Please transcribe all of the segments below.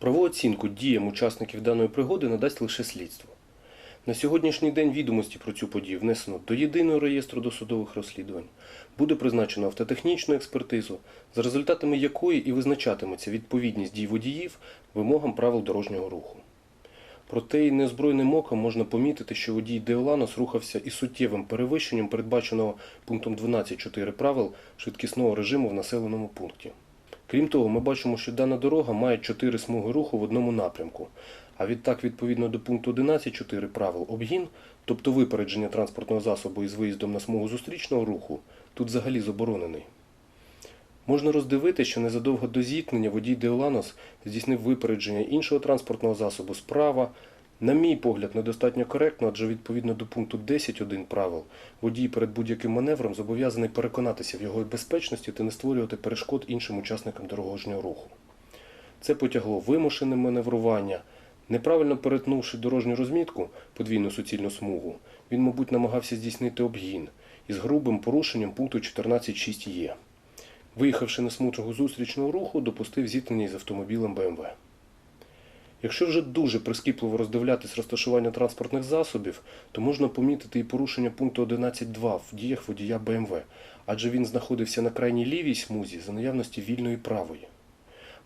Правову оцінку діям учасників даної пригоди надасть лише слідство. На сьогоднішній день відомості про цю подію внесено до єдиного реєстру досудових розслідувань. Буде призначено автотехнічну експертизу, за результатами якої і визначатиметься відповідність дій водіїв вимогам правил дорожнього руху. Проте і неозброєним оком можна помітити, що водій Деоланос рухався із суттєвим перевищенням передбаченого пунктом 12.4 правил швидкісного режиму в населеному пункті. Крім того, ми бачимо, що дана дорога має 4 смуги руху в одному напрямку, а відтак, відповідно до пункту 11.4 правил обгін, тобто випередження транспортного засобу із виїздом на смугу зустрічного руху, тут взагалі заборонений. Можна роздивити, що незадовго до зіткнення водій Деоланос здійснив випередження іншого транспортного засобу справа. На мій погляд, недостатньо коректно, адже відповідно до пункту 10.1 правил, водій перед будь-яким маневром зобов'язаний переконатися в його безпечності та не створювати перешкод іншим учасникам дорожнього руху. Це потягло вимушене маневрування. Неправильно перетнувши дорожню розмітку, подвійну суцільну смугу, він, мабуть, намагався здійснити обгін із грубим порушенням пункту 14.6 є. Виїхавши на смугу зустрічного руху, допустив зіткнення із автомобілем БМВ. Якщо вже дуже прискіпливо роздивлятись розташування транспортних засобів, то можна помітити і порушення пункту 11.2 в діях водія БМВ, адже він знаходився на крайній лівій смузі за наявності вільної правої.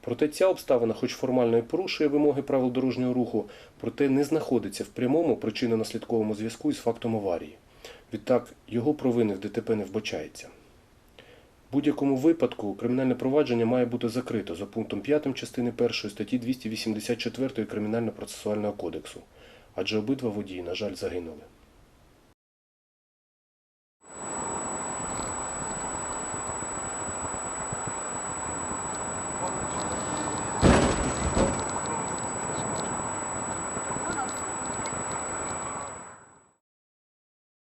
Проте ця обставина, хоч формально і порушує вимоги правил дорожнього руху, проте не знаходиться в прямому причинно-наслідковому зв'язку із фактом аварії. Відтак, його провини в ДТП не вбачається. Будь-якому випадку кримінальне провадження має бути закрито за пунктом 5 частини 1 статті 284 Кримінально-процесуального кодексу, адже обидва водії, на жаль, загинули.